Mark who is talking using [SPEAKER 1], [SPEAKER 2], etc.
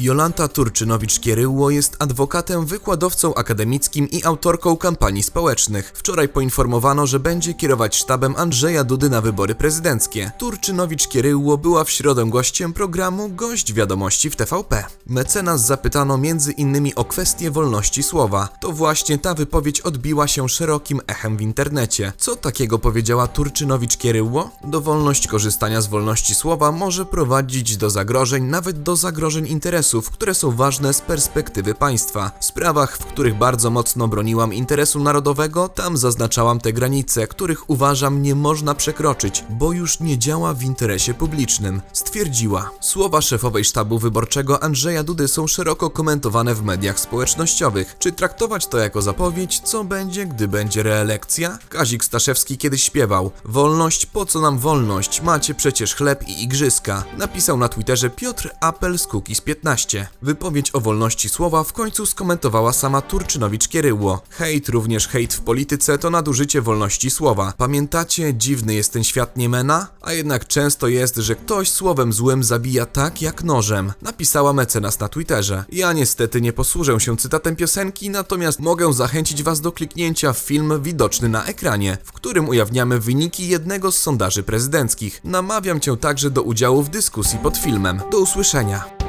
[SPEAKER 1] Jolanta Turczynowicz-Kieryło jest adwokatem, wykładowcą akademickim i autorką kampanii społecznych. Wczoraj poinformowano, że będzie kierować sztabem Andrzeja Dudy na wybory prezydenckie. Turczynowicz-Kieryło była w środę gościem programu Gość Wiadomości w TVP. Mecenas zapytano innymi o kwestię wolności słowa. To właśnie ta wypowiedź odbiła się szerokim echem w internecie. Co takiego powiedziała Turczynowicz-Kieryło? Dowolność korzystania z wolności słowa może prowadzić do zagrożeń, nawet do zagrożeń interesów, które są ważne z perspektywy państwa. W sprawach, w których bardzo mocno broniłam interesu narodowego, tam zaznaczałam te granice, których uważam nie można przekroczyć, bo już nie działa w interesie publicznym, stwierdziła. Słowa szefowej sztabu wyborczego Andrzeja Dudy są szeroko komentowane w mediach społecznościowych. Czy traktować to jako zapowiedź, co będzie, gdy będzie reelekcja? Kazik Staszewski kiedyś śpiewał: Wolność, po co nam wolność? Macie przecież chleb i igrzyska. Napisał na Twitterze Piotr Apel z Kukiz 15. Wypowiedź o wolności słowa w końcu skomentowała sama Turczynowicz-Kieryło. Hejt, również hejt w polityce to nadużycie wolności słowa. Pamiętacie, dziwny jest ten świat Niemena? A jednak często jest, że ktoś słowem złym zabija tak jak nożem. Napisała mecenas na Twitterze. Ja niestety nie posłużę się cytatem piosenki, natomiast mogę zachęcić was do kliknięcia w film widoczny na ekranie, w którym ujawniamy wyniki jednego z sondaży prezydenckich. Namawiam cię także do udziału w dyskusji pod filmem. Do usłyszenia.